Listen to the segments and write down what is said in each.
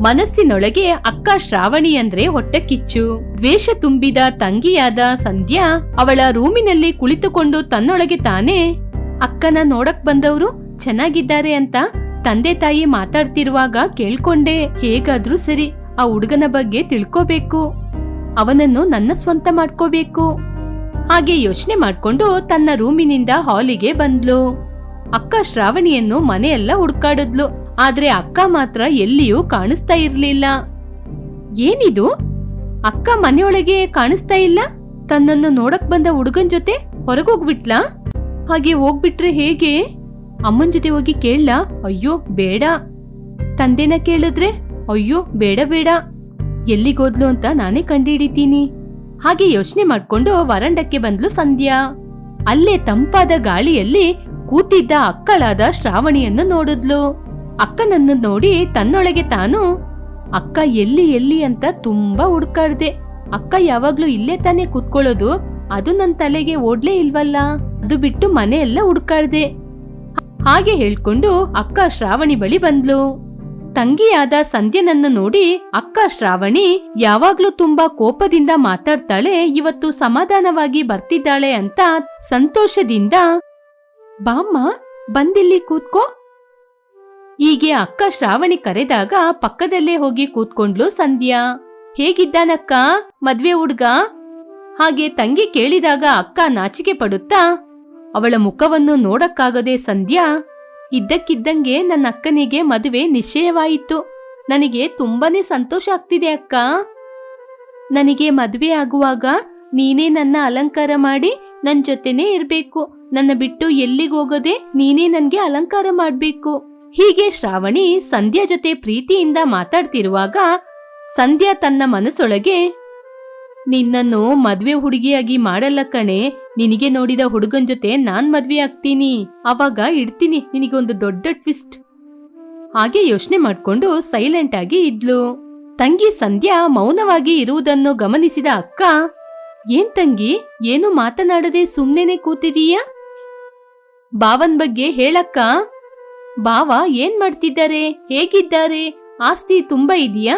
ಮನಸ್ಸಿನೊಳಗೆ ಅಕ್ಕ ಶ್ರಾವಣಿ ಅಂದ್ರೆ ಹೊಟ್ಟೆ ಕಿಚ್ಚು. ದ್ವೇಷ ತುಂಬಿದ ತಂಗಿಯಾದ ಸಂಧ್ಯಾ ಅವಳ ರೂಮಿನಲ್ಲಿ ಕುಳಿತುಕೊಂಡು ತನ್ನೊಳಗೆ ತಾನೇ, ಅಕ್ಕನ ನೋಡಕ್ ಬಂದವರು ಚೆನ್ನಾಗಿದ್ದಾರೆ ಅಂತ ತಂದೆ ತಾಯಿ ಮಾತಾಡ್ತಿರುವಾಗ ಕೇಳ್ಕೊಂಡೆ, ಹೇಗಾದ್ರೂ ಸರಿ ಆ ಹುಡುಗನ ಬಗ್ಗೆ ತಿಳ್ಕೋಬೇಕು. ಅವನನ್ನು ನನ್ನ ಸ್ವಂತ ಮಾಡ್ಕೋಬೇಕು. ಹಾಗೆ ಯೋಚನೆ ಮಾಡ್ಕೊಂಡು ತನ್ನ ರೂಮಿನಿಂದ ಹಾಲಿಗೆ ಬಂದ್ಲು. ಅಕ್ಕ ಶ್ರಾವಣಿಯನ್ನು ಮನೆಯೆಲ್ಲ ಹುಡ್ಕಾಡಿದ್ಲು. ಆದ್ರೆ ಅಕ್ಕ ಮಾತ್ರ ಎಲ್ಲಿಯೂ ಕಾಣಿಸ್ತಾ ಇರ್ಲಿಲ್ಲ. ಏನಿದು? ಅಕ್ಕ ಮನೆಯೊಳಗೆ ಕಾಣಿಸ್ತಾ ಇಲ್ಲ? ತನ್ನನ್ನು ನೋಡಕ್ ಬಂದ ಹುಡುಗನ್ ಜೊತೆ ಹೊರಗೋಗ್ಬಿಟ್ಲಾ? ಹಾಗೆ ಹೋಗ್ಬಿಟ್ರೆ ಹೇಗೆ? ಅಮ್ಮನ್ ಜೊತೆ ಹೋಗಿ ಕೇಳಲ? ಅಯ್ಯೋ, ಬೇಡ. ತಂದೆನ ಕೇಳಿದ್ರೆ, ಅಯ್ಯೋ, ಬೇಡ ಬೇಡ. ಎಲ್ಲಿಗೋದ್ಲು ಅಂತ ನಾನೇ ಕಂಡಿಡಿತೀನಿ ಹಾಗೆ ಯೋಚನೆ ಮಾಡ್ಕೊಂಡು ವರಂಡಕ್ಕೆ ಬಂದ್ಲು ಸಂಧ್ಯಾ. ಅಲ್ಲೇ ತಂಪಾದ ಗಾಳಿಯಲ್ಲಿ ಕೂತಿದ್ದ ಅಕ್ಕಳಾದ ಶ್ರಾವಣಿಯನ್ನು ನೋಡಿದ್ಲು. ಅಕ್ಕನನ್ನು ನೋಡಿ ತನ್ನೊಳಗೆ ತಾನು, ಅಕ್ಕ ಎಲ್ಲಿ ಎಲ್ಲಿ ಅಂತ ತುಂಬಾ ಹುಡ್ಕಾಡ್ದೆ. ಅಕ್ಕ ಯಾವಾಗ್ಲೂ ಇಲ್ಲೇ ತಾನೇ ಕೂತ್ಕೊಳ್ಳೋದು. ಅದು ನನ್ ತಲೆಗೆ ಓಡ್ಲೇ ಇಲ್ವಲ್ಲ? ಅದು ಬಿಟ್ಟು ಮನೆ ಎಲ್ಲ ಹುಡ್ಕಾಡ್ದೆ. ಹಾಗೆ ಹೇಳ್ಕೊಂಡು ಅಕ್ಕ ಶ್ರಾವಣಿ ಬಳಿ ಬಂದ್ಲು. ತಂಗಿಯಾದ ಸಂಧ್ಯನನ್ನು ನೋಡಿ ಅಕ್ಕ ಶ್ರಾವಣಿ ಯಾವಾಗ್ಲೂ ತುಂಬಾ ಕೋಪದಿಂದ ಮಾತಾಡ್ತಾಳೆ, ಇವತ್ತು ಸಮಾಧಾನವಾಗಿ ಬರ್ತಿದ್ದಾಳೆ ಅಂತ ಸಂತೋಷದಿಂದ, ಬಾಮ್ಮ, ಬಂದಿಲ್ಲಿ ಕೂತ್ಕೋ. ಹೀಗೆ ಅಕ್ಕ ಶ್ರಾವಣಿ ಕರೆದಾಗ ಪಕ್ಕದಲ್ಲೇ ಹೋಗಿ ಕೂತ್ಕೊಂಡ್ಲು ಸಂಧ್ಯಾ. ಹೇಗಿದ್ದಾನಕ್ಕ? ಮದ್ವೆ ಹುಡ್ಗ? ಹಾಗೆ ತಂಗಿ ಕೇಳಿದಾಗ ಅಕ್ಕ ನಾಚಿಕೆ ಪಡುತ್ತಾ? ಅವಳ ಮುಖವನ್ನು ನೋಡಕ್ಕಾಗದೆ ಸಂಧ್ಯಾ, ಇದ್ದಕ್ಕಿದ್ದಂಗೆ ನನ್ನ ಅಕ್ಕನಿಗೆ ಮದುವೆ ನಿಶ್ಚಯವಾಯಿತು. ನನಗೆ ತುಂಬಾನೇ ಸಂತೋಷ ಆಗ್ತಿದೆ ಅಕ್ಕ. ನನಗೆ ಮದುವೆ ಆಗುವಾಗ ನೀನೇ ನನ್ನ ಅಲಂಕಾರ ಮಾಡಿ ನನ್ನ ಜೊತೆನೇ ಇರಬೇಕು. ನನ್ನ ಬಿಟ್ಟು ಎಲ್ಲಿಗೋಗದೆ ನೀನೇ ನನಗೆ ಅಲಂಕಾರ ಮಾಡ್ಬೇಕು. ಹೀಗೆ ಶ್ರಾವಣಿ ಸಂಧ್ಯಾ ಜೊತೆ ಪ್ರೀತಿಯಿಂದ ಮಾತಾಡ್ತಿರುವಾಗ ಸಂಧ್ಯಾ ತನ್ನ ಮನಸ್ಸೊಳಗೆ, ನಿನ್ನನ್ನು ಮದ್ವೆ ಹುಡುಗಿಯಾಗಿ ಮಾಡಲ್ಲ ಕಣೆ. ನಿನಗೆ ನೋಡಿದ ಹುಡುಗನ್ ಜೊತೆ ನಾನ್ ಮದ್ವೆ ಆಗ್ತೀನಿ. ಅವಾಗ ಇಡ್ತೀನಿ. ನಿನಗೊಂದು ದೊಡ್ಡ ಟ್ವಿಸ್ಟ್. ಹಾಗೆ ಯೋಚನೆ ಮಾಡ್ಕೊಂಡು ಸೈಲೆಂಟ್ ಆಗಿ ಇದ್ಲು. ತಂಗಿ ಸಂಧ್ಯಾ ಮೌನವಾಗಿ ಇರುವುದನ್ನು ಗಮನಿಸಿದ ಅಕ್ಕ, ಏನ್ ತಂಗಿ? ಏನು ಮಾತನಾಡದೆ ಸುಮ್ನೆನೆ ಕೂತಿದೀಯಾ? ಬಾವನ್ ಬಗ್ಗೆ ಹೇಳಕ್ಕ ಬಾವ ಏನ್ ಮಾಡ್ತಿದ್ದಾರೆ? ಹೇಗಿದ್ದಾರೆ? ಆಸ್ತಿ ತುಂಬಾ ಇದೆಯಾ?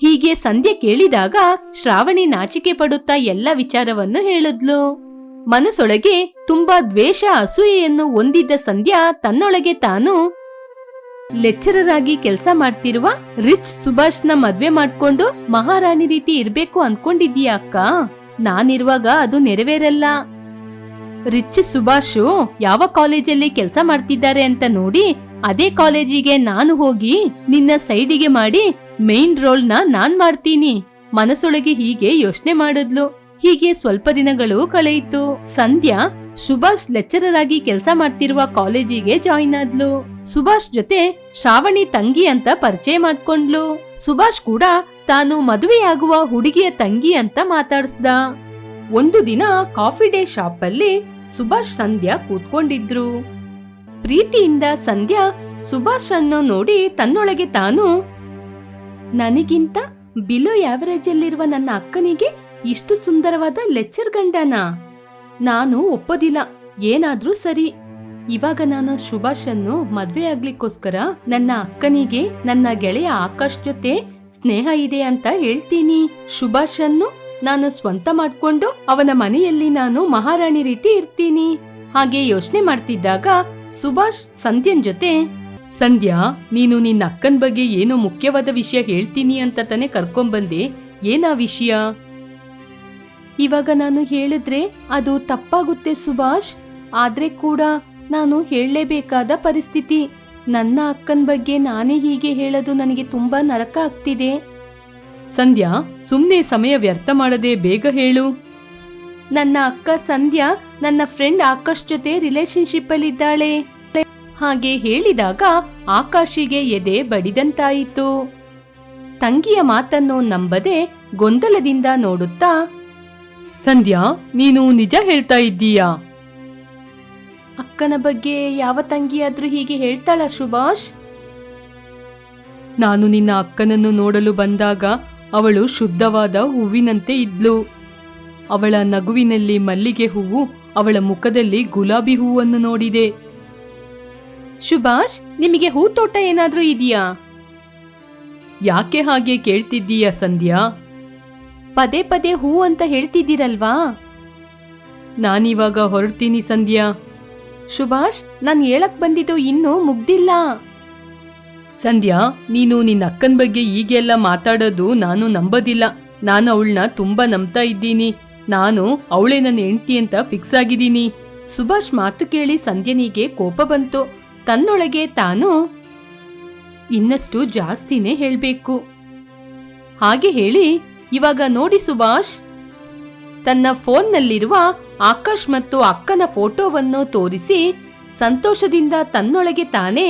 ಹೀಗೆ ಸಂಧ್ಯೆ ಕೇಳಿದಾಗ ಶ್ರಾವಣಿ ನಾಚಿಕೆ ಪಡುತ್ತಾ ಎಲ್ಲ ವಿಚಾರವನ್ನು ಹೇಳಿದ್ಲು. ಮನಸ್ಸೊಳಗೆ ತುಂಬಾ ದ್ವೇಷ, ಅಸೂಯೆಯನ್ನು ಹೊಂದಿದ್ದ ಸಂಧ್ಯಾ ತನ್ನೊಳಗೆ ತಾನು ಲೆಕ್ಚರರ್ ಆಗಿ ಕೆಲಸ ಮಾಡ್ತಿರುವ ರಿಚ್ ಸುಭಾಷ್ನ ಮದ್ವೆ ಮಾಡ್ಕೊಂಡು ಮಹಾರಾಣಿ ರೀತಿ ಇರ್ಬೇಕು ಅನ್ಕೊಂಡಿದ್ದೀಯಾ ಅಕ್ಕ? ನಾನಿರುವಾಗ ಅದು ನೆರವೇರಲ್ಲ. ರಿಚ್ ಸುಭಾಷು ಯಾವ ಕಾಲೇಜಲ್ಲಿ ಕೆಲಸ ಮಾಡ್ತಿದ್ದಾರೆ ಅಂತ ನೋಡಿ ಅದೇ ಕಾಲೇಜಿಗೆ ನಾನು ಹೋಗಿ ನಿನ್ನ ಸೈಡಿಗೆ ಮಾಡಿ ಮೇನ್ ರೋಲ್ನ ನಾನ್ ಮಾಡ್ತೀನಿ. ಮನಸ್ಸೊಳಗೆ ಹೀಗೆ ಯೋಚನೆ ಮಾಡಿದ್ಲು. ಹೀಗೆ ಸ್ವಲ್ಪ ದಿನಗಳು ಕಳೆಯಿತು. ಸಂಧ್ಯಾ ಸುಭಾಷ್ ಲೆಕ್ಚರರ್ ಆಗಿ ಕೆಲಸ ಮಾಡ್ತಿರುವ ಕಾಲೇಜಿಗೆ ಜಾಯಿನ್ ಆದ್ಲು. ಸುಭಾಷ್ ಜೊತೆ ಶ್ರಾವಣಿ ತಂಗಿ ಅಂತ ಪರಿಚಯ ಮಾಡ್ಕೊಂಡ್ಲು. ಸುಭಾಷ್ ಕೂಡ ತಾನು ಮದುವೆಯಾಗುವ ಹುಡುಗಿಯ ತಂಗಿ ಅಂತ ಮಾತಾಡ್ಸ್ದ. ಒಂದು ದಿನ ಕಾಫಿ ಡೇ ಶಾಪ್ ಅಲ್ಲಿ ಸುಭಾಷ್ ಸಂಧ್ಯಾ ಕೂತ್ಕೊಂಡಿದ್ರು. ಪ್ರೀತಿಯಿಂದ ಸಂಧ್ಯಾ ಸುಭಾಷ್ ಅನ್ನು ನೋಡಿ ತನ್ನೊಳಗೆ ತಾನು, ನನಗಿಂತ ಬಿಲೋ ಆವರೇಜ್ ಅಲ್ಲಿರುವ ನನ್ನ ಅಕ್ಕನಿಗೆ ಇಷ್ಟು ಸುಂದರವಾದ ಲೆಚ್ಚರ್ ಗಂಡನ? ನಾನು ಒಪ್ಪೋದಿಲ್ಲ, ಏನಾದ್ರೂ ಸರಿ. ಇವಾಗ ನಾನು ಸುಭಾಷ್ ಅನ್ನು ಮದ್ವೆ ಆಗ್ಲಿಕ್ಕೋಸ್ಕರ ನನ್ನ ಅಕ್ಕನಿಗೆ ನನ್ನ ಗೆಳೆಯ ಆಕಾಶ್ ಜೊತೆ ಸ್ನೇಹ ಇದೆ ಅಂತ ಹೇಳ್ತೀನಿ. ಸುಭಾಷ್ ಅನ್ನು ನಾನು ಸ್ವಂತ ಮಾಡ್ಕೊಂಡು ಅವನ ಮನೆಯಲ್ಲಿ ನಾನು ಮಹಾರಾಣಿ ರೀತಿ ಇರ್ತೀನಿ. ಹಾಗೆ ಯೋಚನೆ ಮಾಡ್ತಿದ್ದಾಗ ಸುಭಾಷ್ ಸಂಧ್ಯನ್ ಜೊತೆ, ಸಂಧ್ಯಾ, ನೀನು ನಿನ್ನ ಅಕ್ಕನ ಬಗ್ಗೆ ಏನೋ ಮುಖ್ಯವಾದ ವಿಷಯ ಹೇಳ್ತೀನಿ ಅಂತ ತಾನೇ ಕರ್ಕೊಂಬಂದೆ, ಏನಾ ವಿಷಯ? ಇವಾಗ ನಾನು ಹೇಳಿದ್ರೆ ಅದು ತಪ್ಪಾಗುತ್ತೆ ಸುಭಾಷ್. ಆದ್ರೆ ಕೂಡ ನಾನು ಹೇಳಲೇಬೇಕಾದ ಪರಿಸ್ಥಿತಿ. ನನ್ನ ಅಕ್ಕನ ಬಗ್ಗೆ ನಾನೇ ಹೀಗೆ ಹೇಳೋದು ನನಗೆ ತುಂಬಾ ನರಕ ಆಗ್ತಿದೆ. ಸಂಧ್ಯಾ ಸುಮ್ಮನೆ ಸಮಯ ವ್ಯರ್ಥ ಮಾಡದೆ ಬೇಗ ಹೇಳು. ನನ್ನ ಅಕ್ಕ ಸಂಧ್ಯಾ ನನ್ನ ಫ್ರೆಂಡ್ ಆಕಾಶ್ ಜೊತೆ ರಿಲೇಶನ್ಶಿಪ್ ಅಲ್ಲಿ ಇದ್ದಾಳೆ. ಹಾಗೆ ಹೇಳಿದಾಗ ಆಕಾಶಿಗೆ ಎದೆ ಬಡಿದಂತಾಯಿತು. ತಂಗಿಯ ಮಾತನ್ನು ನಂಬದೆ ಗೊಂದಲದಿಂದ ನೋಡುತ್ತಾ ಸಂಧ್ಯಾ ನೀನು ನಿಜ ಹೇಳ್ತಾ ಇದ್ದೀಯಾ? ಅಕ್ಕನ ಬಗ್ಗೆ ಯಾವ ತಂಗಿಯಾದ್ರೂ ಹೀಗೆ ಹೇಳ್ತಾಳ ಸುಭಾಷ್? ನಾನು ನಿನ್ನ ಅಕ್ಕನನ್ನು ನೋಡಲು ಬಂದಾಗ ಅವಳು ಶುದ್ಧವಾದ ಹೂವಿನಂತೆ ಇದ್ಲು. ಅವಳ ನಗುವಿನಲ್ಲಿ ಮಲ್ಲಿಗೆ ಹೂವು ಅವಳ ಮುಖದಲ್ಲಿ ಗುಲಾಬಿ ಹೂವನ್ನು ನೋಡಿದೆ. ಸುಭಾಷ್, ನಿಮಗೆ ಹೂ ತೋಟ ಏನಾದ್ರೂ ಇದೆಯಾ? ಯಾಕೆ ಹಾಗೆ ಕೇಳ್ತಿದ್ದೀಯ ಸಂಧ್ಯಾ? ಪದೇ ಪದೇ ಹೂ ಅಂತ ಹೇಳ್ತಿದ್ದೀರಲ್ವಾ? ನಾನಿವಾಗ ಹೊರಡ್ತೀನಿ ಸಂಧ್ಯಾ. ಸುಭಾಷ್, ನಾನು ಹೇಳಕ್ ಬಂದಿದ್ದು ಇನ್ನೂ ಮುಗ್ದಿಲ್ಲ. ಸಂಧ್ಯಾ, ನೀನು ನಿನ್ನ ಅಕ್ಕನ ಬಗ್ಗೆ ಹೀಗೆಲ್ಲ ಮಾತಾಡೋದು ನಾನು ನಂಬೋದಿಲ್ಲ. ನಾನು ಅವಳನ್ನ ತುಂಬಾ ನಂಬ್ತಾ ಇದ್ದೀನಿ. ನಾನು ಅವಳೇ ನನ್ನ ಹೆಂಡತಿ ಅಂತ ಫಿಕ್ಸ್ ಆಗಿದ್ದೀನಿ. ಸುಭಾಷ್ ಮಾತು ಕೇಳಿ ಸಂಧ್ಯನಿಗೆ ಕೋಪ ಬಂತು. ತನ್ನೊಳಗೆ ತಾನು ಇನ್ನಷ್ಟು ಜಾಸ್ತಿನೇ ಹೇಳಬೇಕು. ಹಾಗೆ ಹೇಳಿ, ಇವಾಗ ನೋಡಿ ಸುಭಾಷ್. ತನ್ನ ಫೋನ್ನಲ್ಲಿರುವ ಆಕಾಶ್ ಮತ್ತು ಅಕ್ಕನ ಫೋಟೋವನ್ನು ತೋರಿಸಿ ಸಂತೋಷದಿಂದ ತನ್ನೊಳಗೆ ತಾನೇ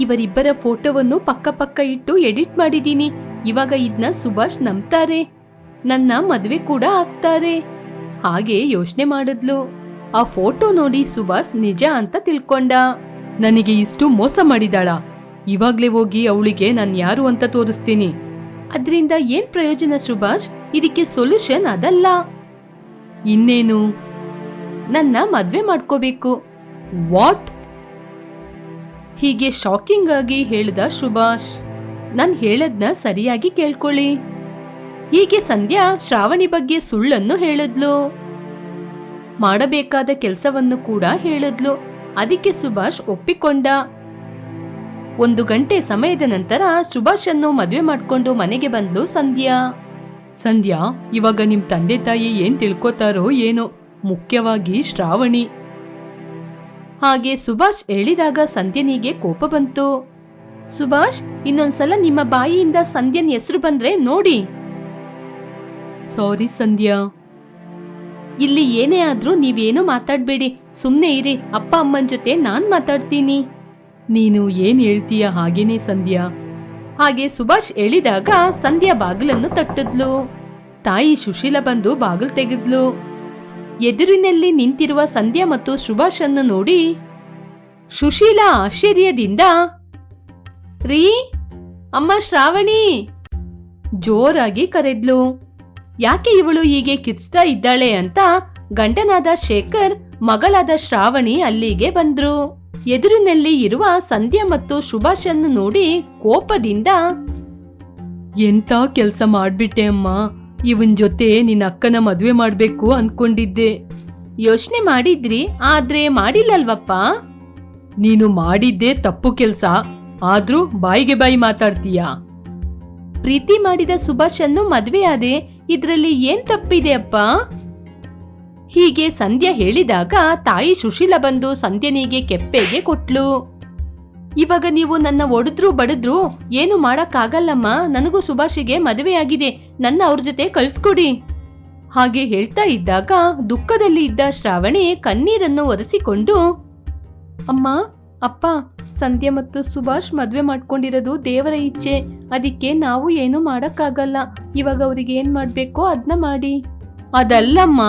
ಇವರಿಬ್ಬರ ಫೋಟೋವನ್ನು ಪಕ್ಕ ಪಕ್ಕ ಇಟ್ಟು ಎಡಿಟ್ ಮಾಡಿದ್ದೀನಿ. ಇವಾಗ ಇದನ್ನ ಸುಭಾಷ್ ನಂಬ್ತಾರೆ. ನನ್ನ ಮದುವೆ ಕೂಡ ಆಗ್ತಾರೆ. ಹಾಗೆ ಯೋಚನೆ ಮಾಡಿದ್ಲು. ಆ ಫೋಟೋ ನೋಡಿ ಸುಭಾಷ್ ನಿಜ ಅಂತ ತಿಳ್ಕೊಂಡ. ನನಗೆ ಇಷ್ಟು ಮೋಸ ಮಾಡಿದಾಳ. ಇವಾಗ್ಲೇ ಹೋಗಿ ಅವಳಿಗೆ ನಾನು ಯಾರು ಅಂತ ತೋರಿಸ್ತೀನಿ. ಅದ್ರಿಂದ ಏನ್ ಪ್ರಯೋಜನ ಸುಭಾಷ್? ಇದಕ್ಕೆ ಸೊಲ್ಯೂಷನ್ ಅದಲ್ಲ. ಇನ್ನೇನು? ನನ್ನ ಮದ್ವೆ ಮಾಡ್ಕೋಬೇಕು. ವಾಟ್ ಹೀಗೆ ಶಾಕಿಂಗ್ ಆಗಿ ಹೇಳಿದ ಸುಭಾಷ್, ನಾನು ಹೇಳದ್ನ ಸರಿಯಾಗಿ ಕೇಳ್ಕೊಳ್ಳಿ. ಹೀಗೆ ಸಂಧ್ಯಾ ಶ್ರಾವಣಿ ಬಗ್ಗೆ ಸುಳ್ಳನ್ನು ಹೇಳಿದ್ಲು. ಮಾಡಬೇಕಾದ ಕೆಲಸವನ್ನು ಕೂಡ ಹೇಳಿದ್ಲು. ಅದಕ್ಕೆ ಸುಭಾಷ್ ಒಪ್ಪಿಕೊಂಡ. ಒಂದು ಗಂಟೆ ಸಮಯದ ನಂತರ ಸುಭಾಷ್ ಅನ್ನು ಮದುವೆ ಮಾಡಿಕೊಂಡು ಮನೆಗೆ ಬಂದ್ಲು ಸಂಧ್ಯಾ. ಸಂಧ್ಯಾ, ಇವಾಗ ನಿಮ್ ತಂದೆ ತಾಯಿ ಏನ್ ತಿಳ್ಕೊತಾರೋ ಏನೋ, ಮುಖ್ಯವಾಗಿ ಶ್ರಾವಣಿ. ಹಾಗೆ ಸುಭಾಷ್ ಹೇಳಿದಾಗ ಸಂಧ್ಯನಿಗೆ ಕೋಪ ಬಂತು. ಸುಭಾಷ್, ಇನ್ನೊಂದ್ಸಲ ನಿಮ್ಮ ಬಾಯಿಯಿಂದ ಸಂಧ್ಯನ್ ಹೆಸರು ಬಂದ್ರೆ ನೋಡಿ. ಸಾರಿ ಸಂಧ್ಯಾ. ಇಲ್ಲಿ ಏನೇ ಆದ್ರೂ ನೀವೇನು ಮಾತಾಡ್ಬೇಡಿ. ಸುಮ್ನೆ ಇರಿ, ಅಪ್ಪ ಅಮ್ಮನ ಜೊತೆ ನಾನ್ ಮಾತಾಡ್ತೀನಿ. ನೀನು ಏನ್ ಹೇಳ್ತೀಯ ಹಾಗೇನೆ ಸಂಧ್ಯಾ. ಹಾಗೆ ಸುಭಾಷ್ ಹೇಳಿದಾಗ ಸಂಧ್ಯಾ ಬಾಗಿಲನ್ನು ತಟ್ಟಿದ್ಲು. ತಾಯಿ ಸುಶೀಲ ಬಂದು ಬಾಗಿಲು ತೆಗೆದ್ಲು. ಎದುರಿನಲ್ಲಿ ನಿಂತಿರುವ ಸಂಧ್ಯಾ ಮತ್ತು ಸುಭಾಷನ್ನು ನೋಡಿ ಸುಶೀಲಾ ಆಶ್ಚರ್ಯದಿಂದ, ರೀ, ಅಮ್ಮ ಶ್ರಾವಣಿ! ಜೋರಾಗಿ ಕರೆದ್ಲು. ಯಾಕೆ ಇವಳು ಹೀಗೆ ಕಿಚ್ತಾ ಇದ್ದಾಳೆ ಅಂತ ಗಂಡನಾದ ಶೇಖರ್, ಮಗಳಾದ ಶ್ರಾವಣಿ ಅಲ್ಲಿಗೆ ಬಂದ್ರು. ಎದುರಿನಲ್ಲಿ ಇರುವ ಸಂಧ್ಯಾ ಮತ್ತು ಸುಭಾಷನ್ನು ನೋಡಿ ಕೋಪದಿಂದ ಎಂತ ಕೆಲಸ ಮಾಡ್ಬಿಟ್ಟೆ ಅಮ್ಮ? ಇವನ್ ಜೊತೆ ನಿನ್ನ ಅಕ್ಕನ ಮದುವೆ ಮಾಡ್ಬೇಕು ಅನ್ಕೊಂಡಿದ್ದೆ. ಯೋಚನೆ ಮಾಡಿದ್ರಿ, ಆದ್ರೆ ಮಾಡಿಲ್ಲಲ್ವಪ್ಪ? ನೀನು ಮಾಡಿದ್ದೆ ತಪ್ಪು ಕೆಲ್ಸ, ಆದ್ರೂ ಬಾಯಿಗೆ ಬಾಯಿ ಮಾತಾಡ್ತೀಯಾ? ಪ್ರೀತಿ ಮಾಡಿದ ಸುಭಾಷ್ ಅನ್ನು ಆದೆ ಇದ್ರಲ್ಲಿ ಏನ್ ತಪ್ಪಿದೆ ಅಪ್ಪ? ಹೀಗೆ ಸಂಧ್ಯಾ ಹೇಳಿದಾಗ ತಾಯಿ ಸುಶೀಲ ಬಂದು ಸಂಧ್ಯನಿಗೆ ಕೆಪ್ಪೆಗೆ ಕೊಟ್ಲು. ಇವಾಗ ನೀವು ನನ್ನ ಒಡದ್ರು ಬಡಿದ್ರು ಏನು ಮಾಡಕ್ಕಾಗಲ್ಲಮ್ಮ? ನನಗೂ ಸುಭಾಷಿಗೆ ಮದುವೆಯಾಗಿದೆ. ನನ್ನ ಅವ್ರ ಜೊತೆ ಕಳ್ಸ್ಕೊಡಿ. ಹಾಗೆ ಹೇಳ್ತಾ ಇದ್ದಾಗ ದುಃಖದಲ್ಲಿ ಇದ್ದ ಶ್ರಾವಣಿ ಕಣ್ಣೀರನ್ನು ಒರೆಸಿಕೊಂಡು, ಅಮ್ಮ, ಅಪ್ಪ, ಸಂಧ್ಯಾ ಮತ್ತು ಸುಭಾಷ್ ಮದುವೆ ಮಾಡ್ಕೊಂಡಿರೋದು ದೇವರ ಇಚ್ಛೆ. ಅದಕ್ಕೆ ನಾವು ಏನು ಮಾಡಕ್ಕಾಗಲ್ಲ. ಇವಾಗ ಅವ್ರಿಗೆ ಏನ್ ಮಾಡ್ಬೇಕೋ ಅದನ್ನ ಮಾಡಿ. ಅದಲ್ಲಮ್ಮ,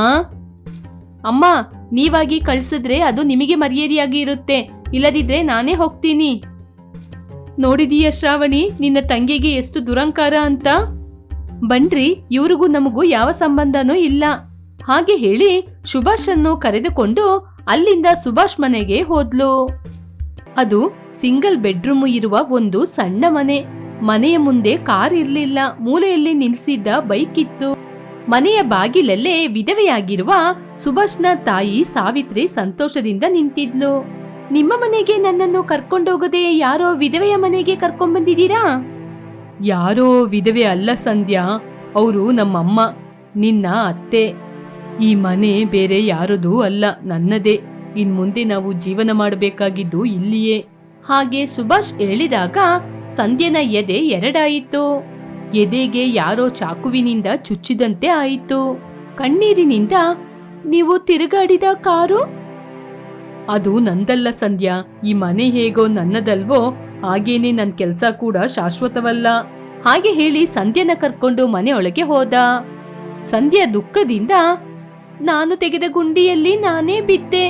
ಅಮ್ಮ, ನೀವಾಗಿ ಕಳ್ಸಿದ್ರೆ ಅದು ನಿಮಗೆ ಮರ್ಯಾದೆಯಾಗಿ ಇರುತ್ತೆ. ಇಲ್ಲದಿದ್ರೆ ನಾನೇ ಹೋಗ್ತೀನಿ. ನೋಡಿದೀಯ ಶ್ರಾವಣಿ, ನಿನ್ನ ತಂಗಿಗೆ ಎಷ್ಟು ದುರಂಕಾರ ಅಂತ? ಬನ್ರಿ, ಇವ್ರಿಗೂ ನಮಗೂ ಯಾವ ಸಂಬಂಧನೂ ಇಲ್ಲ. ಹಾಗೆ ಹೇಳಿ ಸುಭಾಷ್ ಅನ್ನು ಕರೆದುಕೊಂಡು ಅಲ್ಲಿಂದ ಸುಭಾಷ್ ಮನೆಗೆ ಹೋದ್ಲು. ಅದು ಸಿಂಗಲ್ ಬೆಡ್ರೂಮ್ ಇರುವ ಒಂದು ಸಣ್ಣ ಮನೆ. ಮನೆಯ ಮುಂದೆ ಕಾರ್ ಇರಲಿಲ್ಲ. ಮೂಲೆಯಲ್ಲಿ ನಿಲ್ಸಿದ್ದ ಬೈಕ್ ಇತ್ತು. ಮನೆಯ ಬಾಗಿಲಲ್ಲೇ ವಿಧವೆಯಾಗಿರುವ ಸುಭಾಷ್ನ ತಾಯಿ ಸಾವಿತ್ರಿ ಸಂತೋಷದಿಂದ ನಿಂತಿದ್ಲು. ನಿಮ್ಮ ಮನೆಗೆ ನನ್ನನ್ನು ಕರ್ಕೊಂಡೋಗದೆ ಯಾರೋ ವಿಧವೆಯ ಮನೆಗೆ ಕರ್ಕೊಂಡ್ಬಂದಿದ್ದೀರಾ ಯಾರೋ ವಿಧವೆ ಅಲ್ಲ ಸಂಧ್ಯಾ ಅವರು ನಮ್ಮಮ್ಮ ನಿನ್ನ ಅತ್ತೆ. ಈ ಮನೆ ಬೇರೆ ಯಾರದೂ ಅಲ್ಲ ನನ್ನದೇ. ಇನ್ ಮುಂದೆ ನಾವು ಜೀವನ ಮಾಡಬೇಕಾಗಿದ್ದು ಇಲ್ಲಿಯೇ. ಹಾಗೆ ಸುಭಾಷ್ ಹೇಳಿದಾಗ ಸಂಧ್ಯನ ಎದೆ ಎರಡಾಯಿತು. ಎದೆಗೆ ಯಾರೋ ಚಾಕುವಿನಿಂದ ಚುಚ್ಚಿದಂತೆ ಆಯಿತು. ಕಣ್ಣೀರಿನಿಂದ ನೀವು ತಿರುಗಾಡಿದ ಕಾರು? ಅದು ನಂದಲ್ಲ ಸಂಧ್ಯಾ. ಈ ಮನೆ ಹೇಗೋ ನನ್ನದಲ್ವೋ, ಹಾಗೇನೆ ನನ್ ಕೆಲ್ಸ ಕೂಡ ಶಾಶ್ವತವಲ್ಲ. ಹಾಗೆ ಹೇಳಿ ಸಂಧ್ಯನ ಕರ್ಕೊಂಡು ಮನೆಯೊಳಗೆ ಹೋದ. ಸಂಧ್ಯಾ ದುಃಖದಿಂದ, ನಾನು ತೆಗೆದ ಗುಂಡಿಯಲ್ಲಿ ನಾನೇ ಬಿದ್ದೆ.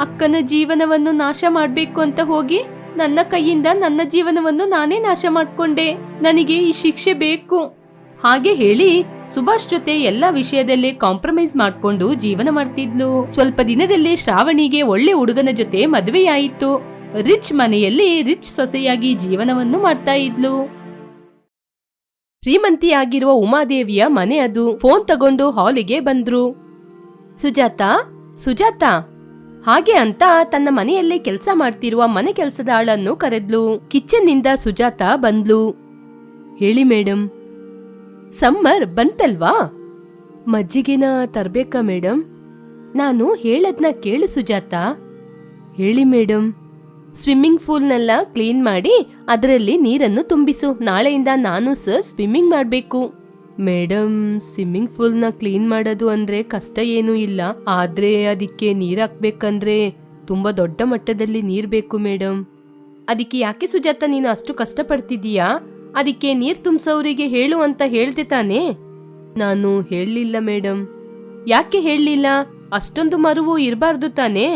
ಅಕ್ಕನ ಜೀವನವನ್ನು ನಾಶ ಮಾಡ್ಬೇಕು ಅಂತ ಹೋಗಿ, ನನ್ನ ಕೈಯಿಂದ ನನ್ನ ಜೀವನವನ್ನು ನಾನೇ ನಾಶ ಮಾಡ್ಕೊಂಡೆ. ನನಗೆ ಈ ಶಿಕ್ಷೆ ಬೇಕು. ಹಾಗೆ ಹೇಳಿ ಸುಭಾಷ್ ಜೊತೆ ಎಲ್ಲಾ ವಿಷಯದಲ್ಲಿ ಕಾಂಪ್ರಮೈಸ್ ಮಾಡ್ಕೊಂಡು ಜೀವನ ಮಾಡ್ತಿದ್ಲು. ಸ್ವಲ್ಪ ದಿನದಲ್ಲಿ ಶ್ರಾವಣಿಗೆ ಒಳ್ಳೆ ಹುಡುಗನ ಜೊತೆ ಮದುವೆಯಾಯಿತು. ರಿಚ್ ಮನೆಯಲ್ಲಿ ರಿಚ್ ಸೊಸೆಯಾಗಿ ಜೀವನವನ್ನು ಮಾಡ್ತಾ ಇದ್ಲು. ಶ್ರೀಮಂತಿಯಾಗಿರುವ ಉಮಾದೇವಿಯ ಮನೆ ಅದು. ಫೋನ್ ತಗೊಂಡು ಹಾಲಿಗೆ ಬಂದ್ರು. ಸುಜಾತ ಸುಜಾತ. ಹಾಗೆ ಅಂತ ತನ್ನ ಮನೆಯಲ್ಲೇ ಕೆಲಸ ಮಾಡ್ತಿರುವ ಮನೆ ಕೆಲಸದ ಆಳನ್ನು ಕರೆದ್ಲು. ಕಿಚನ್ನಿಂದ ಸುಜಾತ ಬಂದ್ಲು. ಹೇಳಿ ಮೇಡಮ್ ಸಮ್ಮರ್ ಬಂತಲ್ವಾ? ಮಜ್ಜಿಗೆನ ತರ್ಬೇಕಾ ಮೇಡಮ್ ನಾನು ಹೇಳದ್ನ ಕೇಳು ಸುಜಾತ. ಹೇಳಿ ಮೇಡಮ್ ಸ್ವಿಮ್ಮಿಂಗ್ ಪೂಲ್ನೆಲ್ಲ ಕ್ಲೀನ್ ಮಾಡಿ ಅದರಲ್ಲಿ ನೀರನ್ನು ತುಂಬಿಸು. ನಾಳೆಯಿಂದ ನಾನು ಸರ್ ಸ್ವಿಮ್ಮಿಂಗ್ ಮಾಡಬೇಕು. ಮೇಡಮ್ ಸ್ವಿಮ್ಮಿಂಗ್ ಪೂಲ್ನ ಕ್ಲೀನ್ ಮಾಡೋದು ಅಂದ್ರೆ ಕಷ್ಟ ಏನೂ ಇಲ್ಲ. ಆದ್ರೆ ಅದಕ್ಕೆ ನೀರು ಹಾಕ್ಬೇಕಂದ್ರೆ ತುಂಬಾ ದೊಡ್ಡ ಮಟ್ಟದಲ್ಲಿ ನೀರ್ ಬೇಕು ಮೇಡಮ್ ಅದಕ್ಕೆ ಯಾಕೆ ಸುಜಾತ ನೀನು ಅಷ್ಟು ಕಷ್ಟಪಡ್ತಿದೀಯಾ ಅದಕ್ಕೆ ನೀರ್ ತುಂಬಿಸೋರಿಗೆ ಹೇಳು ಅಂತ ಹೇಳ್ದೆ ತಾನೆ? ನಾನು ಹೇಳಲಿಲ್ಲ ಮೇಡಮ್ ಯಾಕೆ ಹೇಳಲಿಲ್ಲ? ಅಷ್ಟೊಂದು ಮರುವು ಇರಬಾರ್ದು ತಾನೇ?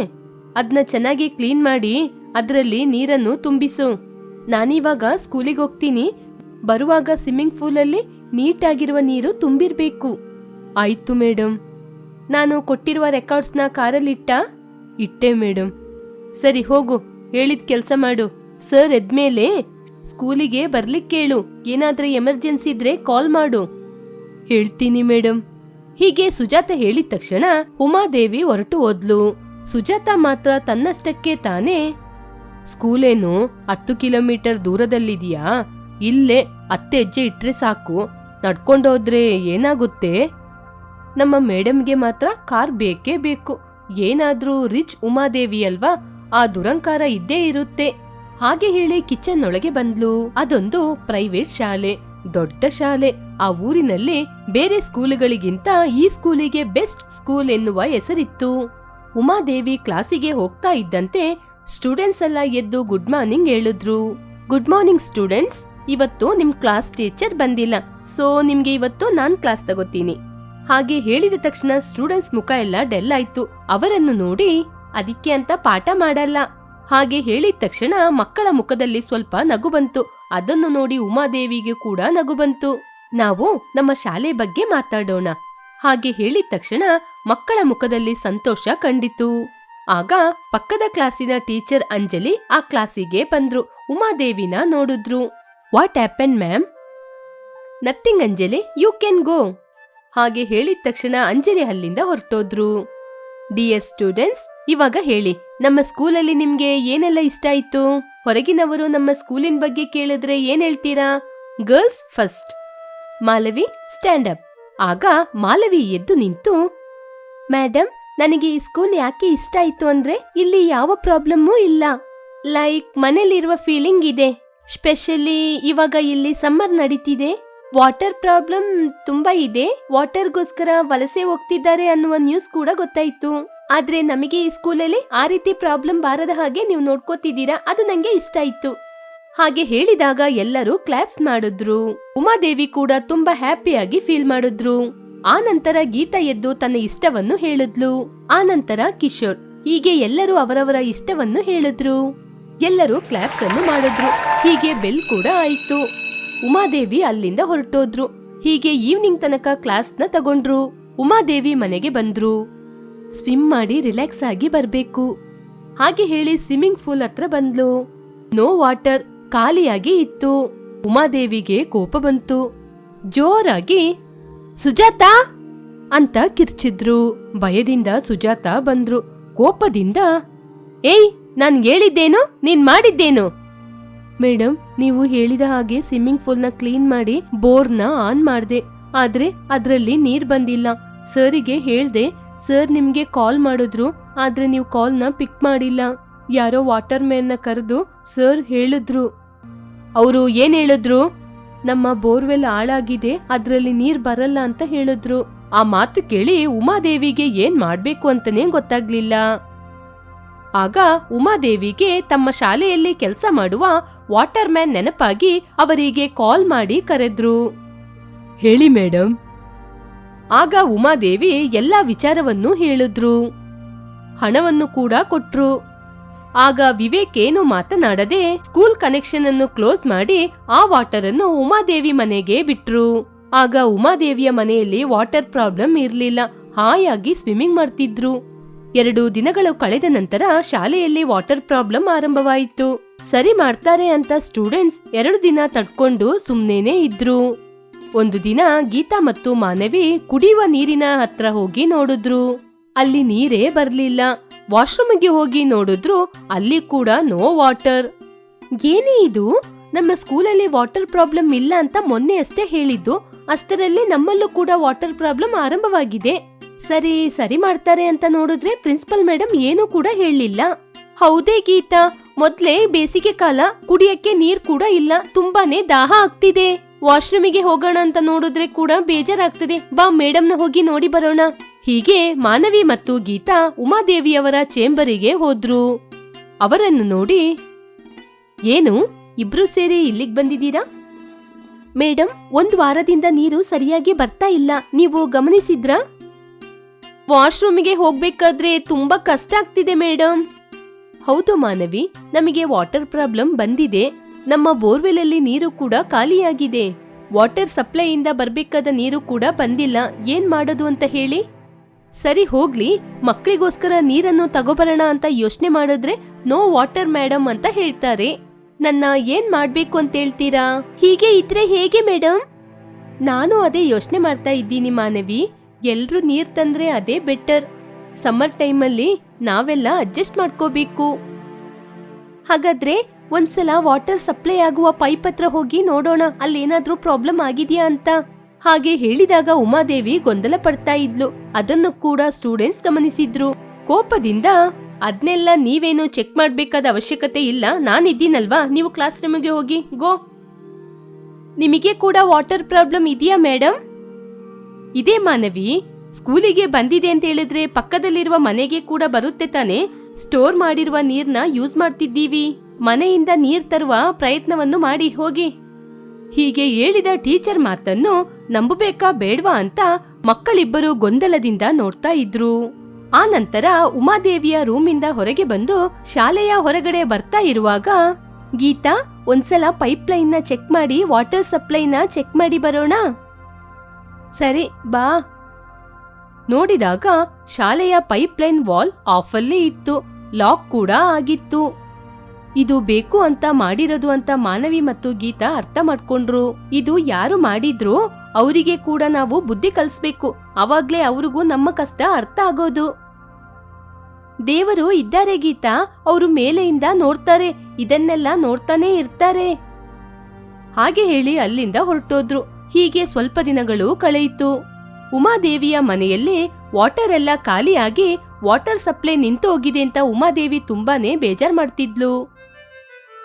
ಅದನ್ನ ಚೆನ್ನಾಗಿ ಕ್ಲೀನ್ ಮಾಡಿ ಅದರಲ್ಲಿ ನೀರನ್ನು ತುಂಬಿಸು. ನಾನಿವಾಗ ಸ್ಕೂಲಿಗೆ ಹೋಗ್ತೀನಿ. ಬರುವಾಗ ಸ್ವಿಮ್ಮಿಂಗ್ ಪೂಲಲ್ಲಿ ನೀಟಾಗಿರುವ ನೀರು ತುಂಬಿರಬೇಕು. ಆಯ್ತು ಮೇಡಮ್ ನಾನು ಕೊಟ್ಟಿರುವ ರೆಕಾರ್ಡ್ಸ್ನ ಕಾರಲ್ಲಿಟ್ಟ? ಇಟ್ಟೆ ಮೇಡಮ್ ಸರಿ ಹೋಗು, ಹೇಳಿದ ಕೆಲಸ ಮಾಡು. ಸರ್ ಎದ್ಮೇಲೆ ಸ್ಕೂಲಿಗೆ ಬರ್ಲಿಕ್ಕೇಳು ಏನಾದ್ರೆ ಎಮರ್ಜೆನ್ಸಿ ಇದ್ರೆ ಕಾಲ್ ಮಾಡು. ಹೇಳ್ತೀನಿ ಮೇಡಮ್ ಹೀಗೆ ಸುಜಾತ ಹೇಳಿದ ತಕ್ಷಣ ಉಮಾದೇವಿ ಹೊರಟು ಹೋದ್ಲು. ಸುಜಾತ ಮಾತ್ರ ತನ್ನಷ್ಟಕ್ಕೆ ತಾನೇ, ಸ್ಕೂಲೇನು ಹತ್ತು ಕಿಲೋಮೀಟರ್ ದೂರದಲ್ಲಿದೆಯಾ? ಇಲ್ಲೇ ಹತ್ತೆ ಹೆಜ್ಜೆ ಇಟ್ರೆ ಸಾಕು. ನಡ್ಕೊಂಡೋದ್ರೆ ಏನಾಗುತ್ತೆ? ನಮ್ಮ ಮೇಡಮ್ಗೆ ಮಾತ್ರ ಕಾರ್ ಬೇಕೇ ಬೇಕು. ಏನಾದ್ರೂ ರಿಚ್ ಉಮಾದೇವಿ ಅಲ್ವಾ? ಆ ದುರಂಕಾರ ಇದ್ದೇ ಇರುತ್ತೆ. ಹಾಗೆ ಹೇಳಿ ಕಿಚನ್ ಒಳಗೆ ಬಂದ್ಲು. ಅದೊಂದು ಪ್ರೈವೇಟ್ ಶಾಲೆ, ದೊಡ್ಡ ಶಾಲೆ. ಆ ಊರಿನಲ್ಲಿ ಬೇರೆ ಸ್ಕೂಲುಗಳಿಗಿಂತ ಈ ಸ್ಕೂಲಿಗೆ ಬೆಸ್ಟ್ ಸ್ಕೂಲ್ ಎನ್ನುವ ಹೆಸರಿತ್ತು. ಉಮಾದೇವಿ ಕ್ಲಾಸಿಗೆ ಹೋಗ್ತಾ ಇದ್ದಂತೆ ಸ್ಟೂಡೆಂಟ್ಸ್ ಎಲ್ಲ ಎದ್ದು ಗುಡ್ ಮಾರ್ನಿಂಗ್ ಹೇಳಿದ್ರು. ಗುಡ್ ಮಾರ್ನಿಂಗ್ ಸ್ಟೂಡೆಂಟ್ಸ್, ಇವತ್ತು ನಿಮ್ ಕ್ಲಾಸ್ ಟೀಚರ್ ಬಂದಿಲ್ಲ, ಸೊ ನಿಮ್ಗೆ ಇವತ್ತು ನಾನ್ ಕ್ಲಾಸ್ ತಗೋತೀನಿ. ಹಾಗೆ ಹೇಳಿದ ತಕ್ಷಣ ಸ್ಟೂಡೆಂಟ್ಸ್ ಮುಖ ಎಲ್ಲ ಡೆಲ್ ಆಯ್ತು. ಅವರನ್ನು ನೋಡಿ, ಅದಕ್ಕೆ ಅಂತ ಪಾಠ ಮಾಡಲ್ಲ ಹಾಗೆ ಹೇಳಿದ ತಕ್ಷಣ ಮಕ್ಕಳ ಮುಖದಲ್ಲಿ ಸ್ವಲ್ಪ ನಗು ಬಂತು. ಅದನ್ನು ನೋಡಿ ಉಮಾದೇವಿಗೆ ಕೂಡ ನಗು ಬಂತು. ನಾವು ನಮ್ಮ ಶಾಲೆ ಬಗ್ಗೆ ಮಾತಾಡೋಣ. ಹಾಗೆ ಹೇಳಿದ ತಕ್ಷಣ ಮಕ್ಕಳ ಮುಖದಲ್ಲಿ ಸಂತೋಷ ಕಂಡಿತು. ಆಗ ಪಕ್ಕದ ಕ್ಲಾಸಿನ ಟೀಚರ್ ಅಂಜಲಿ ಆ ಕ್ಲಾಸಿಗೆ ಬಂದ್ರು. ಉಮಾದೇವಿನ ನೋಡಿದ್ರು. What happen ma'am? Nothing Anjali, you can go. ಹಾಗೆ ಹೇಳಿದ ತಕ್ಷಣ ಅಂಜಲಿ ಅಲ್ಲಿಂದ ಹೊರಟೋದ್ರು. ಡಿಯರ್ ಸ್ಟೂಡೆಂಟ್ಸ್ ಇವಾಗ ಹೇಳಿ, ನಮ್ಮ ಸ್ಕೂಲಲ್ಲಿ ನಿಮ್ಗೆ ಏನೆಲ್ಲ ಇಷ್ಟ ಆಯ್ತು? ಹೊರಗಿನವರು ನಮ್ಮ ಸ್ಕೂಲಿನ ಬಗ್ಗೆ ಕೇಳಿದ್ರೆ ಏನ್ ಹೇಳ್ತೀರಾ? Girls first Malavi stand up. ಆಗ ಮಾಲವಿ ಎದ್ದು ನಿಂತು ಮೇಡಮ್ ನನಗೆ ಈ ಸ್ಕೂಲ್ ಯಾಕೆ ಇಷ್ಟ ಆಯ್ತು ಅಂದ್ರೆ ಇಲ್ಲಿ ಯಾವ ಪ್ರಾಬ್ಲಮ್ಮೂ ಇಲ್ಲ. ಲೈಕ್ ಮನೇಲಿರುವ ಫೀಲಿಂಗ್ ಇದೆ. ಸ್ಪೆಷಲಿ ಇವಾಗ ಇಲ್ಲಿ ಸಮ್ಮರ್ ನಡೀತಿದೆ. ವಾಟರ್ ಪ್ರಾಬ್ಲಮ್ ತುಂಬಾ ಇದೆ. ವಾಟರ್ಗೋಸ್ಕರ ವಲಸೆ ಹೋಗ್ತಿದ್ದಾರೆ ಅನ್ನುವ ನ್ಯೂಸ್ ಕೂಡ ಗೊತ್ತಾಯ್ತು. ಆದ್ರೆ ನಮಗೆ ಈ ಸ್ಕೂಲಲ್ಲಿ ಆ ರೀತಿ ಪ್ರಾಬ್ಲಮ್ ಬಾರದ ಹಾಗೆ ನೀವು ನೋಡ್ಕೋತಿದ್ದೀರಾ? ಅದು ನಂಗೆ ಇಷ್ಟ ಆಯ್ತು. ಹಾಗೆ ಹೇಳಿದಾಗ ಎಲ್ಲರೂ ಕ್ಲಾಪ್ಸ್ ಮಾಡಿದ್ರು. ಉಮಾದೇವಿ ಕೂಡ ತುಂಬಾ ಹ್ಯಾಪಿಯಾಗಿ ಫೀಲ್ ಮಾಡಿದ್ರು. ಆ ನಂತರ ಗೀತಾ ಎದ್ದು ತನ್ನ ಇಷ್ಟವನ್ನು ಹೇಳಿದ್ಲು. ಆ ನಂತರ ಕಿಶೋರ್. ಹೀಗೆ ಎಲ್ಲರೂ ಅವರವರ ಇಷ್ಟವನ್ನು ಹೇಳಿದ್ರು. ಎಲ್ಲರೂ ಕ್ಲಾಪ್ಸ್ ಅನ್ನು ಮಾಡಿದ್ರು. ಹೀಗೆ ಬೆಲ್ ಕೂಡ ಆಯ್ತು. ಉಮಾದೇವಿ ಅಲ್ಲಿಂದ ಹೊರಟೋದ್ರು. ಹೀಗೆ ಈವ್ನಿಂಗ್ ತನಕ ಕ್ಲಾಸ್ನ ತಗೊಂಡ್ರು. ಉಮಾದೇವಿ ಮನೆಗೆ ಬಂದ್ರು. ಸ್ವಿಮ್ ಮಾಡಿ ರಿಲ್ಯಾಕ್ಸ್ ಆಗಿ ಬರಬೇಕು. ಹಾಗೆ ಹೇಳಿ ಸ್ವಿಮ್ಮಿಂಗ್ ಪೂಲ್ ಹತ್ರ ಬಂದ್ಲು. ನೋ ವಾಟರ್ ಖಾಲಿಯಾಗಿ ಇತ್ತು. ಉಮಾದೇವಿಗೆ ಕೋಪ ಬಂತು. ಜೋರಾಗಿ, ಸುಜಾತ! ಅಂತ ಕಿರ್ಚಿದ್ರು. ಭಯದಿಂದ ಸುಜಾತ ಬಂದ್ರು. ಕೋಪದಿಂದ, ಏಯ್, ನಾನ್ ಹೇಳಿದ್ದೇನು? ನೀನ್ ಮಾಡಿದ್ದೇನು? ಮೇಡಮ್ ನೀವು ಹೇಳಿದ ಹಾಗೆ ಸ್ವಿಮ್ಮಿಂಗ್ ಪೂಲ್ನ ಕ್ಲೀನ್ ಮಾಡಿ ಬೋರ್ನ ಆನ್ ಮಾಡ್ದೆ. ಆದ್ರೆ ಅದರಲ್ಲಿ ನೀರ್ ಬಂದಿಲ್ಲ. ಸರಿಗೆ ಹೇಳ್ದೆ ಸರ್ ನಿಮಗೆ ಕಾಲ್ ಮಾಡಿದ್ರು, ಆದ್ರೆ ನೀವು ಕಾಲ್ನ ಪಿಕ್ ಮಾಡಿಲ್ಲ. ಯಾರೋ ವಾಟರ್ ಮ್ಯಾನ್ನ ಕರೆದು ಸರ್ ಹೇಳಿದ್ರು. ಅವರು ಏನು ಹೇಳಿದ್ರು? ನಮ್ಮ ಬೋರ್ವೆಲ್ ಹಾಳಾಗಿದೆ, ಅದರಲ್ಲಿ ನೀರ್ ಬರಲ್ಲ ಅಂತ ಹೇಳಿದ್ರು. ಆ ಮಾತು ಕೇಳಿ ಉಮಾದೇವಿಗೆ ಏನ್ ಮಾಡಬೇಕು ಅಂತನೇ ಗೊತ್ತಾಗ್ಲಿಲ್ಲ. ಆಗ ಉಮಾದೇವಿಗೆ ತಮ್ಮ ಶಾಲೆಯಲ್ಲಿ ಕೆಲಸ ಮಾಡುವ ವಾಟರ್ ಮ್ಯಾನ್ ನೆನಪಾಗಿ ಅವರಿಗೆ ಕಾಲ್ ಮಾಡಿ ಕರೆದ್ರು. ಹೇಳಿ ಮೇಡಮ್ ಆಗ ಉಮಾದೇವಿ ಎಲ್ಲ ವಿಚಾರವನ್ನು ಹೇಳಿದ್ರು. ಹಣವನ್ನು ಕೂಡ ಕೊಟ್ರು. ಆಗ ವಿವೇಕ್ ಏನು ಮಾತನಾಡದೆ ಸ್ಕೂಲ್ ಕನೆಕ್ಷನ್ ಅನ್ನು ಕ್ಲೋಸ್ ಮಾಡಿ ಆ ವಾಟರ್ ಅನ್ನು ಉಮಾದೇವಿ ಮನೆಗೆ ಬಿಟ್ರು. ಆಗ ಉಮಾದೇವಿಯ ಮನೆಯಲ್ಲಿ ವಾಟರ್ ಪ್ರಾಬ್ಲಮ್ ಇರಲಿಲ್ಲ. ಹಾಯಾಗಿ ಸ್ವಿಮ್ಮಿಂಗ್ ಮಾಡ್ತಿದ್ರು. ಎರಡು ದಿನಗಳು ಕಳೆದ ನಂತರ ಶಾಲೆಯಲ್ಲಿ ವಾಟರ್ ಪ್ರಾಬ್ಲಮ್ ಆರಂಭವಾಯಿತು. ಸರಿ ಮಾಡ್ತಾರೆ ಅಂತ ಸ್ಟೂಡೆಂಟ್ಸ್ ಎರಡು ದಿನ ತಡ್ಕೊಂಡು ಸುಮ್ನೇನೆ ಇದ್ರು. ಒಂದು ದಿನ ಗೀತಾ ಮತ್ತು ಮಾನವಿ ಕುಡಿಯುವ ನೀರಿನ ಹತ್ರ ಹೋಗಿ ನೋಡಿದ್ರು. ಅಲ್ಲಿ ನೀರೇ ಬರ್ಲಿಲ್ಲ. ವಾಶ್ರೂಮ್ಗೆ ಹೋಗಿ ನೋಡಿದ್ರು ಅಲ್ಲಿ ಕೂಡ ನೋ ವಾಟರ್. ಏನೇ ಇದು? ನಮ್ಮ ಸ್ಕೂಲಲ್ಲಿ ವಾಟರ್ ಪ್ರಾಬ್ಲಮ್ ಇಲ್ಲ ಅಂತ ಮೊನ್ನೆ ಅಷ್ಟೇ ಹೇಳಿದ್ದು. ಅಷ್ಟರಲ್ಲಿ ನಮ್ಮಲ್ಲೂ ಕೂಡ ವಾಟರ್ ಪ್ರಾಬ್ಲಮ್ ಆರಂಭವಾಗಿದೆ. ಸರಿ ಸರಿ ಮಾಡ್ತಾರೆ ಅಂತ ನೋಡಿದ್ರೆ ಪ್ರಿನ್ಸಿಪಲ್ ಮೇಡಮ್ ಏನೂ ಕೂಡ ಹೇಳಲಿಲ್ಲ ಹೌದೇ ಗೀತಾ? ಮೊದ್ಲೇ ಬೇಸಿಗೆ ಕಾಲ ಕುಡಿಯಕ್ಕೆ ನೀರ್ ಕೂಡ ಇಲ್ಲ. ತುಂಬಾನೇ ದಾಹ ಆಗ್ತಿದೆ. ವಾಶ್ರೂಮಿಗೆ ಹೋಗೋಣ ಅಂತ ನೋಡಿದ್ರೆ ಕೂಡ ಬೇಜಾರಾಗ್ತದೆ. ಬಾ ಮೇಡಮ್ನ ಹೋಗಿ ನೋಡಿ ಬರೋಣ. ಹೀಗೆ ಮಾನವಿ ಮತ್ತು ಗೀತಾ ಉಮಾದೇವಿಯವರ ಚೇಂಬರಿಗೆ ಹೋದ್ರು. ಅವರನ್ನು ನೋಡಿ, ಏನು? ಇಬ್ರು ಸೇರಿ ಇಲ್ಲಿಗೆ ಬಂದಿದ್ದೀರಾ? ಮೇಡಮ್ ಒಂದು ವಾರದಿಂದ ನೀರು ಸರಿಯಾಗಿ ಬರ್ತಾ ಇಲ್ಲ. ನೀವು ಗಮನಿಸಿದ್ರಾ? ವಾಶ್ರೂಮಿಗೆ ಹೋಗ್ಬೇಕಾದ್ರೆ ತುಂಬಾ ಕಷ್ಟ ಆಗ್ತಿದೆ ಮೇಡಮ್ ಹೌದು ಮಾನವಿ, ನಮಗೆ ವಾಟರ್ ಪ್ರಾಬ್ಲಮ್ ಬಂದಿದೆ. ನಮ್ಮ ಬೋರ್ವೆಲಲ್ಲಿ ನೀರು ಕೂಡ ಖಾಲಿಯಾಗಿದೆ. ವಾಟರ್ ಸಪ್ಲೈಯಿಂದ ಬರ್ಬೇಕಾದ ನೀರು ಕೂಡ ಬಂದಿಲ್ಲ. ಏನ್ ಮಾಡೋದು ಅಂತ ಹೇಳಿ? ಸರಿ, ಹೋಗ್ಲಿ. ಮಕ್ಕಳಿಗೋಸ್ಕರ ನೀರನ್ನು ತಗೋಬರೋಣ ಅಂತ ಯೋಚನೆ ಮಾಡಿದ್ರೆ ನೋ ವಾಟರ್ ಮೇಡಮ್ ಅಂತ ಹೇಳ್ತಾರೆ. ನನ್ನ ಏನ್ ಮಾಡ್ಬೇಕು ಅಂತ ಹೇಳ್ತೀರಾ? ಹೀಗೆ ಇದ್ರೆ ಹೇಗೆ ಮೇಡಮ್ ನಾನು ಅದೇ ಯೋಚನೆ ಮಾಡ್ತಾ ಇದ್ದೀನಿ ಮಾನವಿ. ಎಲ್ರು ನೀರ್ ತಂದ್ರೆ ಅದೇ ಬೆಟರ್ ಸಮ್ಮರ್ ಟೈಮಲ್ಲಿ ನಾವೆಲ್ಲ ಅಡ್ಜಸ್ಟ್ ಮಾಡ್ಕೋಬೇಕು. ಹಾಗಾದ್ರೆ ಒಂದ್ಸಲ ವಾಟರ್ ಸಪ್ಲೈ ಆಗುವ ಪೈಪ್ ಹತ್ರ ಹೋಗಿ ನೋಡೋಣ, ಅಲ್ಲೇನಾದ್ರೂ ಪ್ರಾಬ್ಲಮ್ ಆಗಿದ್ಯಾ ಅಂತ. ಹಾಗೆ ಹೇಳಿದಾಗ ಉಮಾದೇವಿ ಗೊಂದಲ ಪಡ್ತಾ ಇದ್ಲು. ಅದನ್ನು ಕೂಡ ಸ್ಟೂಡೆಂಟ್ಸ್ ಗಮನಿಸಿದ್ರು. ಕೋಪದಿಂದ, ಅದ್ನೆಲ್ಲ ನೀವೇನು ಚೆಕ್ ಮಾಡ್ಬೇಕಾದ ಅವಶ್ಯಕತೆ ಇಲ್ಲ, ನಾನಿದ್ದೀನಲ್ವಾ, ನೀವು ಕ್ಲಾಸ್ ರೂಮಿಗೆ ಹೋಗಿ, ಗೋ. ನಿಮಗೆ ಕೂಡ ವಾಟರ್ ಪ್ರಾಬ್ಲಮ್ ಇದೆಯಾ ಮೇಡಮ್ ಇದೇ ಮಾನವಿ, ಸ್ಕೂಲಿಗೆ ಬಂದಿದೆ ಅಂತ ಹೇಳಿದ್ರೆ ಪಕ್ಕದಲ್ಲಿರುವ ಮನೆಗೆ ಕೂಡ ಬರುತ್ತೆ ತಾನೆ, ಸ್ಟೋರ್ ಮಾಡಿರುವ ನೀರ್ನ ಯೂಸ್ ಮಾಡ್ತಿದ್ದೀವಿ. ಮನೆಯಿಂದ ನೀರ್ ತರುವ ಪ್ರಯತ್ನವನ್ನು ಮಾಡಿ ಹೋಗಿ. ಹೀಗೆ ಹೇಳಿದ ಟೀಚರ್ ಮಾತನ್ನು ನಂಬಬೇಕಾ ಬೇಡ್ವಾ ಅಂತ ಮಕ್ಕಳಿಬ್ಬರು ಗೊಂದಲದಿಂದ ನೋಡ್ತಾ ಇದ್ರು. ಆ ನಂತರ ಉಮಾದೇವಿಯ ರೂಮಿಂದ ಹೊರಗೆ ಬಂದು ಶಾಲೆಯ ಹೊರಗಡೆ ಬರ್ತಾ ಇರುವಾಗ, ಗೀತಾ, ಒಂದ್ಸಲ ಪೈಪ್ ಲೈನ್ನ ಚೆಕ್ ಮಾಡಿ, ವಾಟರ್ ಸಪ್ಲೈನ ಚೆಕ್ ಮಾಡಿ ಬರೋಣ? ಸರಿ, ಬಾ. ನೋಡಿದಾಗ ಶಾಲೆಯ ಪೈಪ್ ಲೈನ್ ವಾಲ್ ಆಫಲ್ಲೇ ಇತ್ತು, ಲಾಕ್ ಕೂಡ ಆಗಿತ್ತು. ಇದು ಬೇಕು ಅಂತ ಮಾಡಿರೋದು ಅಂತ ಮಾನವಿ ಮತ್ತು ಗೀತಾ ಅರ್ಥ ಮಾಡ್ಕೊಂಡ್ರು. ಇದು ಯಾರು ಮಾಡಿದ್ರು? ಅವರಿಗೆ ಕೂಡ ನಾವು ಬುದ್ಧಿ ಕಲಿಸ್ಬೇಕು. ಅವಾಗ್ಲೇ ಅವ್ರಿಗೂ ನಮ್ಮ ಕಷ್ಟ ಅರ್ಥ ಆಗೋದು. ದೇವರು ಇದ್ದಾರೆ ಗೀತಾ. ಅವರು ಮೇಲೆಯಿಂದ ನೋಡ್ತಾರೆ. ಇದನ್ನೆಲ್ಲ ನೋಡ್ತಾನೆ ಇರ್ತಾರೆ. ಹಾಗೆ ಹೇಳಿ ಅಲ್ಲಿಂದ ಹೊರಟೋದ್ರು. ಹೀಗೆ ಸ್ವಲ್ಪ ದಿನಗಳು ಕಳೆಯಿತು. ಉಮಾದೇವಿಯ ಮನೆಯಲ್ಲಿ ವಾಟರ್ ಎಲ್ಲ ಖಾಲಿಯಾಗಿ ವಾಟರ್ ಸಪ್ಲೈ ನಿಂತು ಹೋಗಿದೆ ಅಂತ ಉಮಾದೇವಿ ತುಂಬಾನೇ ಬೇಜಾರ್ ಮಾಡ್ತಿದ್ಲು.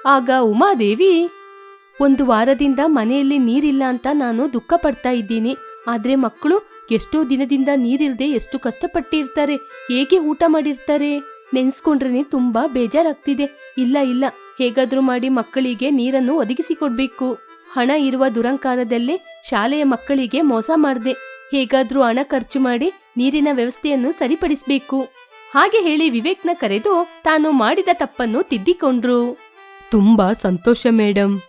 ಆಗ ಉಮಾದೇವಿ, ಒಂದು ವಾರದಿಂದ ಮನೆಯಲ್ಲಿ ನೀರಿಲ್ಲ ಅಂತ ನಾನು ದುಃಖ ಪಡ್ತಾ ಇದ್ದೀನಿ. ಆದ್ರೆ ಮಕ್ಕಳು ಎಷ್ಟೋ ದಿನದಿಂದ ನೀರಿಲ್ದೆ ಎಷ್ಟು ಕಷ್ಟಪಟ್ಟಿರ್ತಾರೆ. ಹೇಗೆ ಊಟ ಮಾಡಿರ್ತಾರೆ? ನೆನ್ಸ್ಕೊಂಡ್ರೆ ತುಂಬಾ ಬೇಜಾರಾಗ್ತಿದೆ. ಇಲ್ಲ ಇಲ್ಲ, ಹೇಗಾದ್ರೂ ಮಾಡಿ ಮಕ್ಕಳಿಗೆ ನೀರನ್ನು ಒದಗಿಸಿಕೊಡ್ಬೇಕು ಹಣ ಇರುವ ದುರಂಕಾರದಲ್ಲೇ ಶಾಲೆಯ ಮಕ್ಕಳಿಗೆ ಮೋಸ ಮಾಡಿದೆ. ಹೇಗಾದ್ರೂ ಹಣ ಖರ್ಚು ಮಾಡಿ ನೀರಿನ ವ್ಯವಸ್ಥೆಯನ್ನು ಸರಿಪಡಿಸಬೇಕು. ಹಾಗೆ ಹೇಳಿ ವಿವೇಕ್ನ ಕರೆದು ತಾನು ಮಾಡಿದ ತಪ್ಪನ್ನು ತಿದ್ದಿಕೊಂಡ್ರು. ತುಂಬಾ ಸಂತೋಷ, ಮೇಡಂ.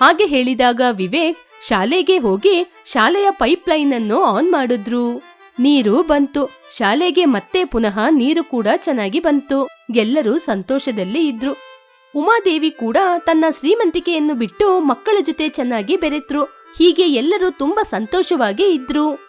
ಹಾಗೆ ಹೇಳಿದಾಗ ವಿವೇಕ್ ಶಾಲೆಗೆ ಹೋಗಿ ಶಾಲೆಯ ಪೈಪ್ ಲೈನ್ ಅನ್ನು ಆನ್ ಮಾಡಿದ್ರು. ನೀರು ಬಂತು. ಶಾಲೆಗೆ ಮತ್ತೆ ಪುನಃ ನೀರು ಕೂಡ ಚೆನ್ನಾಗಿ ಬಂತು. ಎಲ್ಲರೂ ಸಂತೋಷದಲ್ಲಿ ಇದ್ರು. ಉಮಾದೇವಿ ಕೂಡ ತನ್ನ ಶ್ರೀಮಂತಿಕೆಯನ್ನು ಬಿಟ್ಟು ಮಕ್ಕಳ ಜೊತೆ ಚೆನ್ನಾಗಿ ಬೆರೆತ್ರು. ಹೀಗೆ ಎಲ್ಲರೂ ತುಂಬಾ ಸಂತೋಷವಾಗಿ ಇದ್ರು.